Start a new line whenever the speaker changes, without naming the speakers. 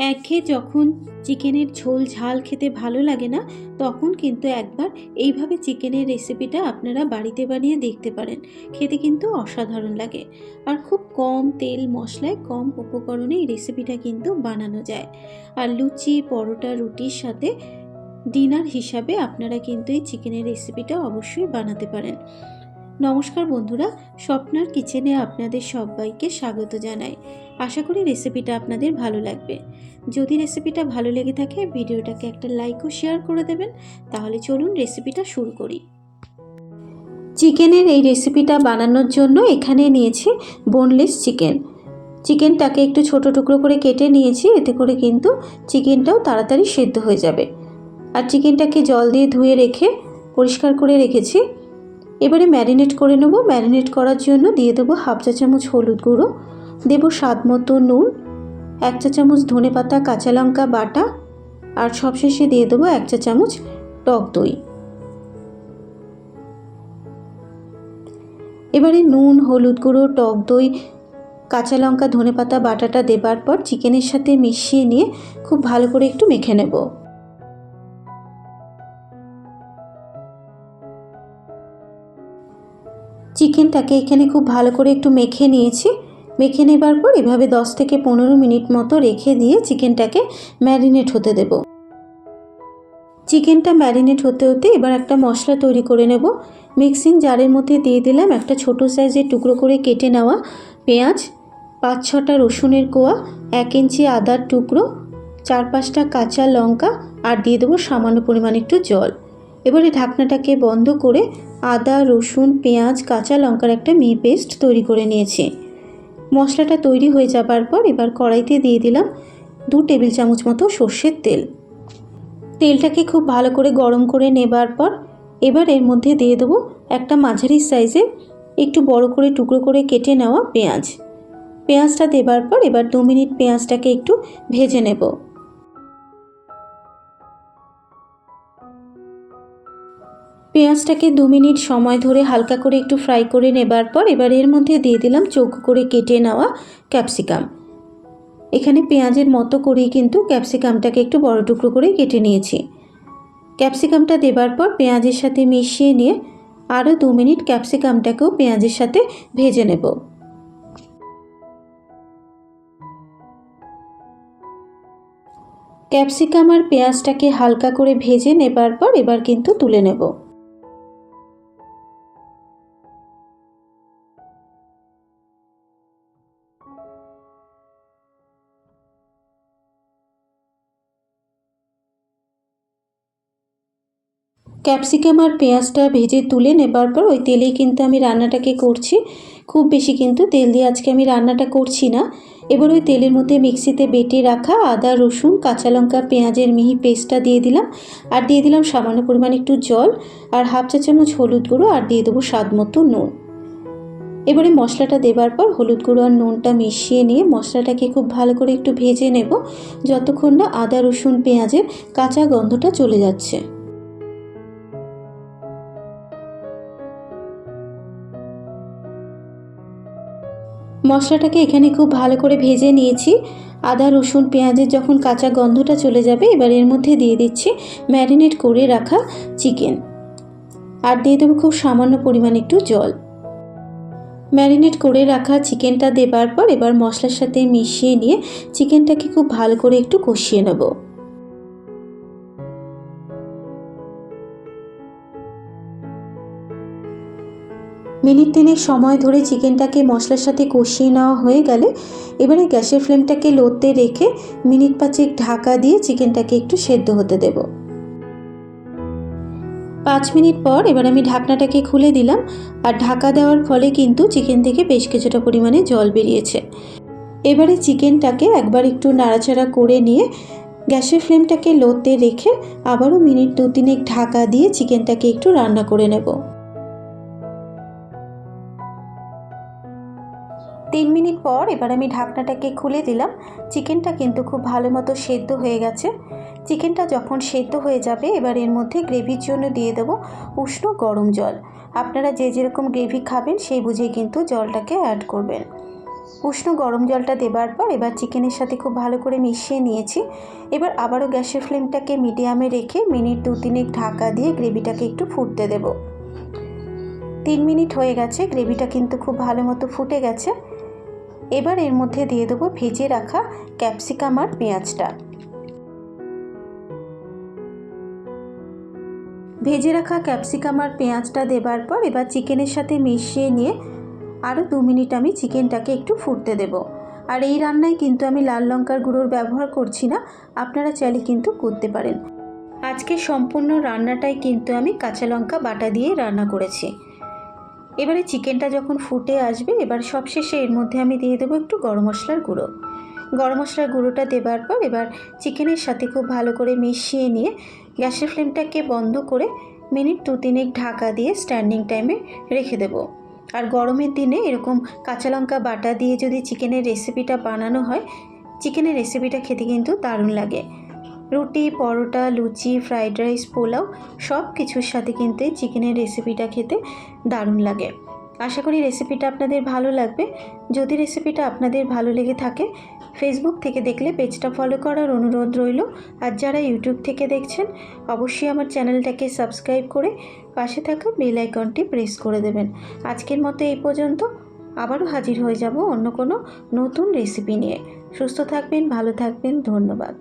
একঘেয়ে যখন চিকেনের ঝোল ঝাল খেতে ভালো লাগে না, তখন কিন্তু একবার এইভাবে চিকেনের রেসিপিটা আপনারা বাড়িতে বানিয়ে দেখতে পারেন। খেতে কিন্তু অসাধারণ লাগে। আর খুব কম তেল মশলায় কম উপকরণে এই রেসিপিটা কিন্তু বানানো যায়। আর লুচি, পরোটা, রুটির সাথে ডিনার হিসাবে আপনারা কিন্তু এই চিকেনের রেসিপিটা অবশ্যই বানাতে পারেন। নমস্কার বন্ধুরা, স্বপ্নার কিচেনে আপনাদের সবাইকে স্বাগত জানাই। আশা করি রেসিপিটা আপনাদের ভালো লাগবে। যদি রেসিপিটা ভালো লেগে থাকে, ভিডিওটাকে একটা লাইক ও শেয়ার করে দেবেন। তাহলে চলুন রেসিপিটা শুরু করি। চিকেনের এই রেসিপিটা বানানোর জন্য এখানে নিয়েছি বোনলেস চিকেন চিকেনটাকে একটু ছোট টুকরো করে কেটে নিয়েছি, এতে করে কিন্তু চিকেনটাও তাড়াতাড়ি সেদ্ধ হয়ে যাবে। আর চিকেনটাকে জল দিয়ে ধুয়ে রেখে, পরিষ্কার করে রেখেছি। এবারে ম্যারিনেট করে নেব। ম্যারিনেট করার জন্য দিয়ে দেবো হাফ চা চামচ হলুদ গুঁড়ো। দেবো স্বাদ মতো নুন, এক চা চামচ ধনে পাতা, কাঁচা লঙ্কা বাটা, আর সবশেষে দিয়ে দেবো এক চা চামচ টক দই। এবারে নুন, হলুদ গুঁড়ো, টক দই, কাঁচা লঙ্কা, ধনে পাতা, বাটাটা দেবার পর চিকেনের সাথে মিশিয়ে নিয়ে খুব ভালো করে একটু মেখে নেব। চিকেনটাকে এখানে খুব ভালো করে একটু মেখে নিয়েছি। মেখে নেবার পর এভাবে 10 থেকে পনেরো মিনিট মতো রেখে দিয়ে চিকেনটাকে ম্যারিনেট হতে দেব। চিকেনটা ম্যারিনেট হতে হতে এবার একটা মশলা তৈরি করে নেব। মিক্সিং জারের মধ্যে দিয়ে দিলাম একটা ছোট সাইজের টুকরো করে কেটে নেওয়া পেঁয়াজ, পাঁচ ছটা রসুনের কোয়া, এক ইঞ্চি আদার টুকরো, চার পাঁচটা কাঁচা লঙ্কা, আর দিয়ে দেবো সামান্য পরিমাণ একটু জল। এবারে ঢাকনাটাকে বন্ধ করে আদা, রসুন, পেঁয়াজ, কাঁচা লঙ্কার একটা মি পেস্ট তৈরি করে নিয়েছি। মশলাটা তৈরি হয়ে যাবার পর এবার কড়াইতে দিয়ে দিলাম দু টেবিল চামচ মতো সর্ষের তেল। তেলটাকে খুব ভালো করে গরম করে নেবার পর এবার এর মধ্যে দিয়ে দেবো একটা মাঝারি সাইজে একটু বড় করে টুকরো করে কেটে নেওয়া পেঁয়াজ। পেঁয়াজটা দেবার পর এবার দু মিনিট পেঁয়াজটাকে একটু ভেজে নেব। পেঁয়াজটাকে দু মিনিট সময় ধরে হালকা করে একটু ফ্রাই করে নেবার পর এবার এর মধ্যে দিয়ে দিলাম চৌকো করে কেটে নেওয়া ক্যাপসিকাম। এখানে পেঁয়াজের মতো করেই কিন্তু ক্যাপসিকামটাকে একটু বড় টুকরো করে কেটে নিয়েছি। ক্যাপসিকামটা দেবার পর পেঁয়াজের সাথে মিশিয়ে নিয়ে আরও দু মিনিট ক্যাপসিকামটাকেও পেঁয়াজের সাথে ভেজে নেব। ক্যাপসিকাম আর পেঁয়াজটাকে হালকা করে ভেজে নেবার পর এবার কিন্তু তুলে নেব। ক্যাপসিকাম আর পেঁয়াজটা ভেজে তুলে নেবার পর ওই তেলেই কিন্তু আমি রান্নাটাকে করছি। খুব বেশি কিন্তু তেল দিয়ে আজকে আমি রান্নাটা করছি না। এবার ওই তেলের মধ্যে মিক্সিতে বেটে রাখা আদা, রসুন, কাঁচা লঙ্কা, পেঁয়াজের মিহি পেস্টটা দিয়ে দিলাম। আর দিয়ে দিলাম সামান্য পরিমাণ একটু জল আর হাফ চা চামচ হলুদ গুঁড়ো আর দিয়ে দেবো স্বাদ মতো নুন। এবারে মশলাটা দেবার পর হলুদ গুঁড়ো আর নুনটা মিশিয়ে নিয়ে মশলাটাকে খুব ভালো করে একটু ভেজে নেব। যতক্ষণ না আদা, রসুন, পেঁয়াজের কাঁচা গন্ধটা চলে যাচ্ছে। মশলাটাকে এখানে খুব ভালো করে ভেজে নিয়েছি। আদা, রসুন, পেঁয়াজের যখন কাঁচা গন্ধটা চলে যাবে, এবার এর মধ্যে দিয়ে দিচ্ছি ম্যারিনেট করে রাখা চিকেন। আর দিয়ে দেবো খুব সামান্য পরিমাণ একটু জল। ম্যারিনেট করে রাখা চিকেনটা দেবার পর এবার মশলার সাথে মিশিয়ে নিয়ে চিকেনটাকে খুব ভালো করে একটু কষিয়ে নেব। মিনিট তিনেক সময় ধরে চিকেনটাকে মশলার সাথে কষিয়ে নেওয়া হয়ে গেলে এবারে গ্যাসের ফ্লেমটাকে লোতে রেখে মিনিট পাঁচেক ঢাকা দিয়ে চিকেনটাকে একটু সেদ্ধ হতে দেব। পাঁচ মিনিট পর এবার আমি ঢাকনাটাকে খুলে দিলাম আর ঢাকা দেওয়ার ফলে কিন্তু চিকেন থেকে বেশ কিছুটা পরিমাণে জল বেরিয়েছে। এবারে চিকেনটাকে একবার একটু নাড়াচাড়া করে নিয়ে গ্যাসের ফ্লেমটাকে লোতে রেখে আবারও মিনিট দু তিনেক ঢাকা দিয়ে চিকেনটাকে একটু রান্না করে নেব। তিন মিনিট পর এবার আমি ঢাকনাটাকে খুলে দিলাম। চিকেনটা কিন্তু খুব ভালো মতো সেদ্ধ হয়ে গেছে। চিকেনটা যখন সেদ্ধ হয়ে যাবে, এবার এর মধ্যে গ্রেভির জন্য দিয়ে দেবো উষ্ণ গরম জল। আপনারা যে যেরকম গ্রেভি খাবেন, সেই বুঝেই কিন্তু জলটাকে অ্যাড করবেন। উষ্ণ গরম জলটা দেবার পর এবার চিকেনের সাথে খুব ভালো করে মিশিয়ে নিয়েছি। এবার আবারও গ্যাসের ফ্লেমটাকে মিডিয়ামে রেখে মিনিট দু তিনেক ঢাকা দিয়ে গ্রেভিটাকে একটু ফুটতে দেব। তিন মিনিট হয়ে গেছে, গ্রেভিটা কিন্তু খুব ভালো মতো ফুটে গেছে। এবার এর মধ্যে দিয়ে দেবো ভেজে রাখা ক্যাপসিকাম আর পেঁয়াজটা। ভেজে রাখা ক্যাপসিকাম আর পেঁয়াজটা দেবার পর এবার চিকেনের সাথে মিশিয়ে নিয়ে আরও দু মিনিট আমি চিকেনটাকে একটু ফুটতে দেব। আর এই রান্নায় কিন্তু আমি লাল লঙ্কার গুঁড়োর ব্যবহার করছি না, আপনারা চাইলে কিন্তু করতে পারেন। আজকে সম্পূর্ণ রান্নাটাই কিন্তু আমি কাঁচা লঙ্কা বাটা দিয়ে রান্না করেছি। এবারে চিকেনটা যখন ফুটে আসবে, এবার সবশেষে এর মধ্যে আমি দিয়ে দেবো একটু গরম মশলার গুঁড়ো। গরম মশলার গুঁড়োটা দেবার পর এবার চিকেনের সাথে খুব ভালো করে মিশিয়ে নিয়ে গ্যাসের ফ্লেমটাকে বন্ধ করে মিনিট দু তিনেক ঢাকা দিয়ে স্ট্যান্ডিং টাইমে রেখে দেবো। আর গরমের দিনে এরকম কাঁচা লঙ্কা বাটা দিয়ে যদি চিকেনের রেসিপিটা বানানো হয়, চিকেনের রেসিপিটা খেতে কিন্তু দারুণ লাগে। রুটি, পরোটা, লুচি, ফ্রাইড রাইস, পোলাও সব কিছুর সাথে কিন্তু এই চিকেনের রেসিপিটা খেতে দারুণ লাগে। আশা করি রেসিপিটা আপনাদের ভালো লাগবে। যদি রেসিপিটা আপনাদের ভালো লেগে থাকে ফেসবুক থেকে দেখলে পেজটা ফলো করার অনুরোধ রইল। আর যারা ইউটিউব থেকে দেখছেন, অবশ্যই আমার চ্যানেলটাকে সাবস্ক্রাইব করে পাশে থাকা বেল আইকনটি প্রেস করে দেবেন। আজকের মতো এই পর্যন্ত। আবারও হাজির হয়ে যাব অন্য কোনো নতুন রেসিপি নিয়ে। সুস্থ থাকবেন, ভালো থাকবেন, ধন্যবাদ।